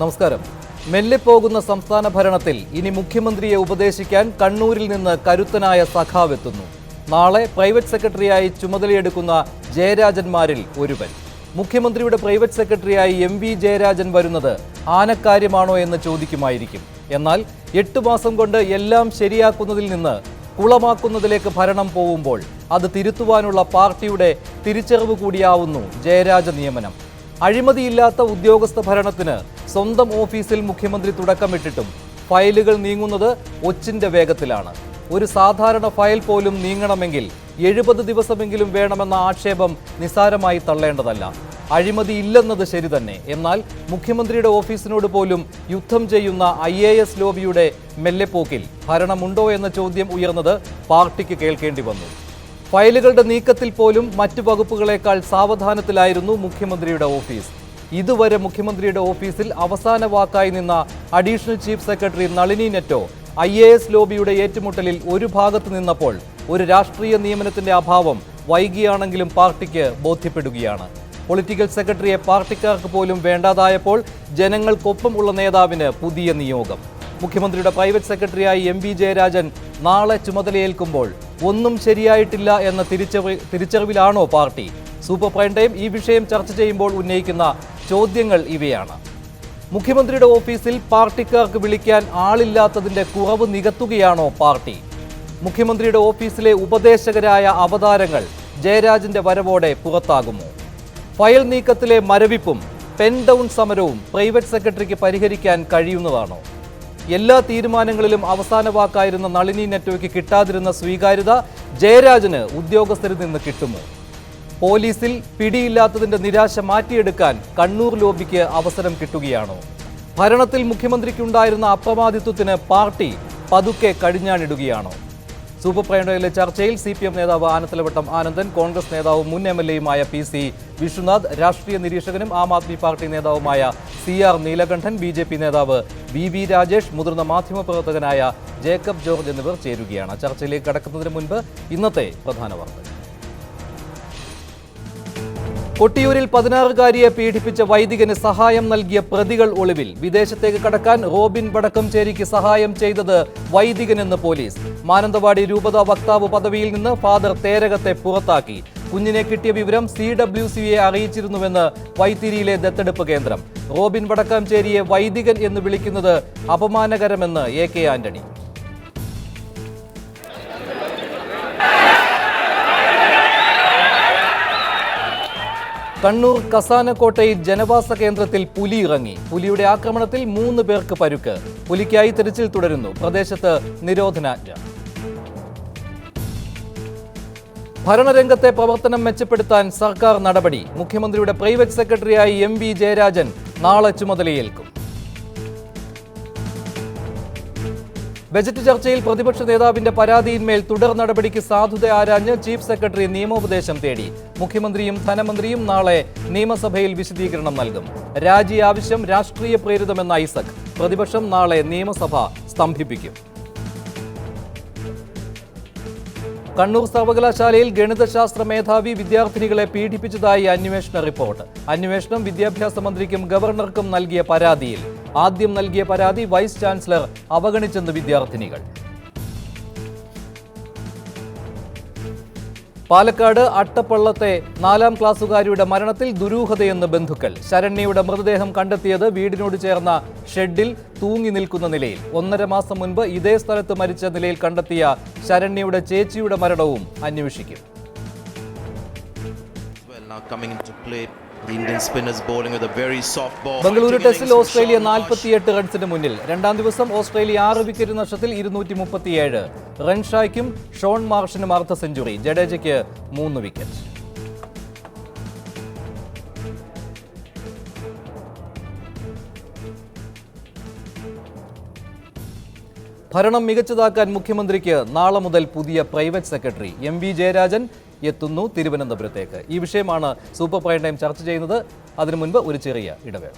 നമസ്കാരം. മെല്ലെ പോകുന്ന സംസ്ഥാന ഭരണത്തിൽ ഇനി മുഖ്യമന്ത്രിയെ ഉപദേശിക്കാൻ കണ്ണൂരിൽ നിന്ന് കരുത്തനായ സഖാവെത്തുന്നു നാളെ പ്രൈവറ്റ് സെക്രട്ടറിയായി ചുമതലയെടുക്കുന്ന ജയരാജന്മാരിൽ ഒരുവൻ. മുഖ്യമന്ത്രിയുടെ പ്രൈവറ്റ് സെക്രട്ടറിയായി എം വി ജയരാജൻ വരുന്നത് ആനക്കാര്യമാണോ എന്ന് ചോദിക്കുമായിരിക്കും. എന്നാൽ എട്ട് മാസം കൊണ്ട് എല്ലാം ശരിയാക്കുന്നതിൽ നിന്ന് കുളമാക്കുന്നതിലേക്ക് ഭരണം പോവുമ്പോൾ അത് തിരുത്തുവാനുള്ള പാർട്ടിയുടെ തിരിച്ചറിവ് കൂടിയാവുന്നു ജയരാജ നിയമനം. അഴിമതിയില്ലാത്ത ഉദ്യോഗസ്ഥ ഭരണത്തിന് സ്വന്തം ഓഫീസിൽ മുഖ്യമന്ത്രി തുടക്കമിട്ടിട്ടും ഫയലുകൾ നീങ്ങുന്നത് ഒച്ചിന്റെ വേഗത്തിലാണ്. ഒരു സാധാരണ ഫയൽ പോലും നീങ്ങണമെങ്കിൽ എഴുപത് ദിവസമെങ്കിലും വേണമെന്ന ആക്ഷേപം നിസാരമായി തള്ളേണ്ടതല്ല. അഴിമതി ഇല്ലെന്നത് ശരി തന്നെ. എന്നാൽ മുഖ്യമന്ത്രിയുടെ ഓഫീസിനോട് പോലും യുദ്ധം ചെയ്യുന്ന ഐ എ എസ് ലോബിയുടെ മെല്ലെപ്പോക്കിൽ ഭരണമുണ്ടോ എന്ന ചോദ്യം ഉയർന്നത് പാർട്ടിക്ക് കേൾക്കേണ്ടി വന്നു. ഫയലുകളുടെ നീക്കത്തിൽ പോലും മറ്റു വകുപ്പുകളേക്കാൾ സാവധാനത്തിലായിരുന്നു മുഖ്യമന്ത്രിയുടെ ഓഫീസ്. ഇതുവരെ മുഖ്യമന്ത്രിയുടെ ഓഫീസിൽ അവസാന വാക്കായി നിന്ന additional chief secretary Nalini Netto I A S ലോബിയുടെ ഏറ്റുമുട്ടലിൽ ഒരു ഭാഗത്ത് നിന്നപ്പോൾ ഒരു രാഷ്ട്രീയ നിയമനത്തിന്റെ അഭാവം വൈകിയാണെങ്കിലും പാർട്ടിക്ക് ബോധ്യപ്പെടുകയാണ്. പൊളിറ്റിക്കൽ സെക്രട്ടറിയെ പാർട്ടിക്കാർക്ക് പോലും വേണ്ടാതായപ്പോൾ ജനങ്ങൾക്കൊപ്പമുള്ള നേതാവിന് പുതിയ നിയോഗം. മുഖ്യമന്ത്രിയുടെ പ്രൈവറ്റ് സെക്രട്ടറിയായി എം വി ജയരാജൻ നാളെ ചുമതലയേൽക്കുമ്പോൾ ഒന്നും ശരിയായിട്ടില്ല എന്ന തിരിച്ചറി തിരിച്ചറിവിലാണോ പാർട്ടി? സൂപ്പർ പ്രൈം ടൈം ഈ വിഷയം ചർച്ച ചെയ്യുമ്പോൾ ഉന്നയിക്കുന്ന ചോദ്യങ്ങൾ ഇവയാണ്. മുഖ്യമന്ത്രിയുടെ ഓഫീസിൽ പാർട്ടിക്കാർക്ക് വിളിക്കാൻ ആളില്ലാത്തതിന്റെ കുറവ് നികത്തുകയാണോ പാർട്ടി? മുഖ്യമന്ത്രിയുടെ ഓഫീസിലെ ഉപദേശകരായ അവതാരങ്ങൾ ജയരാജന്റെ വരവോടെ പുറത്താകുമോ? ഫയൽ നീക്കത്തിലെ മരവിപ്പും പെൻ ഡൗൺ സമരവും പ്രൈവറ്റ് സെക്രട്ടറിക്ക് പരിഹരിക്കാൻ കഴിയുന്നതാണോ? എല്ലാ തീരുമാനങ്ങളിലും അവസാന വാക്കായിരുന്ന നളിനി നെറ്റ്വർക്ക് കിട്ടാതിരുന്ന സ്വീകാര്യത ജയരാജന് ഉദ്യോഗസ്ഥരിൽ നിന്ന് കിട്ടുമോ? പോലീസിൽ പിടിയില്ലാത്തതിന്റെ നിരാശ മാറ്റിയെടുക്കാൻ കണ്ണൂർ ലോബിക്ക് അവസരം കിട്ടുകയാണോ? ഭരണത്തിൽ മുഖ്യമന്ത്രിക്കുണ്ടായിരുന്ന അപ്രമാദിത്വത്തിന് പാർട്ടി പതുക്കെ കടിഞ്ഞാണിടുകയാണോ? സൂപ്പർ പ്രൈമിലെ ചർച്ചയിൽ സി പി എം നേതാവ് ആനത്തലവട്ടം ആനന്ദൻ കോൺഗ്രസ് നേതാവും മുൻ എം എൽ എയുമായ പി സി വിശ്വനാഥ് രാഷ്ട്രീയ നിരീക്ഷകനും ആം ആദ്മി പാർട്ടി നേതാവുമായ C R Neelakantan B J P നേതാവ് വി വി രാജേഷ് മുതിർന്ന മാധ്യമപ്രവർത്തകനായ ജേക്കബ് ജോർജ് എന്നിവർ ചേരുകയാണ്. ചർച്ചയിലേക്ക് കടക്കുന്നതിന് മുൻപ് ഇന്നത്തെ പ്രധാന വാർത്തകൾ. കൊട്ടിയൂരിൽ പതിനാറുകാരിയെ പീഡിപ്പിച്ച വൈദികന് സഹായം നൽകിയ പ്രതികൾ ഒളിവിൽ വിദേശത്തേക്ക് കടക്കാൻ റോബിൻ വടക്കംചേരിക്ക് സഹായം ചെയ്തത് വൈദികനെന്ന് പോലീസ്. മാനന്തവാടി രൂപത വക്താവ് പദവിയിൽ നിന്ന് ഫാദർ തേരകത്തെ പുറത്താക്കി. കുഞ്ഞിനെ കിട്ടിയ വിവരം സി ഡബ്ല്യു സിയെ അറിയിച്ചിരുന്നുവെന്ന് വൈത്തിരിയിലെ ദത്തെടുപ്പ് കേന്ദ്രം. റോബിൻ വടക്കാംചേരിയെ വൈദികൻ എന്ന് വിളിക്കുന്നത് അപമാനകരമെന്ന് എ കെ ആന്റണി. കണ്ണൂർ കസാനക്കോട്ടയിൽ ജനവാസ കേന്ദ്രത്തിൽ പുലി ഇറങ്ങി. പുലിയുടെ ആക്രമണത്തിൽ മൂന്ന് പേർക്ക് പരുക്ക്. പുലിക്കായി തിരച്ചിൽ തുടരുന്നു. പ്രദേശത്ത് നിരോധനാജ്ഞ. ഭരണരംഗത്തെ പ്രവർത്തനം മെച്ചപ്പെടുത്താൻ സർക്കാർ നടപടി. മുഖ്യമന്ത്രിയുടെ പ്രൈവറ്റ് സെക്രട്ടറിയായി എം വി ജയരാജൻ നാളെ ചുമതലയേൽക്കും. ബജറ്റ് ചർച്ചയിൽ പ്രതിപക്ഷ നേതാവിന്റെ പരാതിയിന്മേൽ തുടർ നടപടിക്ക് സാധുത ആരാഞ്ഞ് ചീഫ് സെക്രട്ടറി നിയമോപദേശം തേടി. മുഖ്യമന്ത്രിയും ധനമന്ത്രിയും നാളെ നിയമസഭയിൽ വിശദീകരണം നൽകും. രാജി ആവശ്യം രാഷ്ട്രീയ പ്രേരിതമെന്ന ഐസക് പ്രതിപക്ഷം നാളെ നിയമസഭ സ്തംഭിപ്പിക്കും. കണ്ണൂർ സർവകലാശാലയിൽ ഗണിതശാസ്ത്ര മേധാവി വിദ്യാർത്ഥിനികളെ പീഡിപ്പിച്ചതായി അന്വേഷണ റിപ്പോർട്ട്. അന്വേഷണം വിദ്യാഭ്യാസ മന്ത്രിക്കും ഗവർണർക്കും നൽകിയ പരാതിയിൽ ആദ്യം നൽകിയ പരാതി വൈസ് ചാൻസലർ അവഗണിച്ചെന്ന് വിദ്യാർത്ഥിനികൾ. പാലക്കാട് അട്ടപ്പള്ളത്തെ നാലാം ക്ലാസ്സുകാരിയുടെ മരണത്തിൽ ദുരൂഹതയെന്ന് ബന്ധുക്കൾ. ശരണ്യയുടെ മൃതദേഹം കണ്ടെത്തിയത് വീടിനോട് ചേർന്ന ഷെഡിൽ തൂങ്ങി നിൽക്കുന്ന നിലയിൽ. ഒന്നര മാസം മുൻപ് ഇതേ സ്ഥലത്ത് മരിച്ച നിലയിൽ കണ്ടെത്തിയ ശരണ്യയുടെ ചേച്ചിയുടെ മരണവും അന്വേഷിക്കും. ബംഗളൂരു ടെസ്റ്റിൽ ഓസ്ട്രേലിയ. നാൽപ്പത്തിയെട്ട് റൺസിന് മുന്നിൽ. രണ്ടാം ദിവസം ഓസ്ട്രേലിയ ആറ് വിക്കറ്റ് നഷ്ടത്തിൽ ഇരുന്നൂറ്റി മുപ്പത്തിയേഴ് റൺഷായ്ക്കും ഷോൺ മാർഷിനും അർദ്ധ സെഞ്ചുറി. ജഡേജയ്ക്ക് മൂന്ന് വിക്കറ്റ്. ഭരണം മികച്ചതാക്കാൻ മുഖ്യമന്ത്രിക്ക് നാളെ മുതൽ പുതിയ private secretary. M V Jayarajan എത്തുന്നു തിരുവനന്തപുരത്തേക്ക്. ഈ വിഷയമാണ് സൂപ്പർ പോയിന്റ് ടൈം ചർച്ച ചെയ്യുന്നത്. അതിനു മുൻപ് ഒരു ചെറിയ ഇടവേള.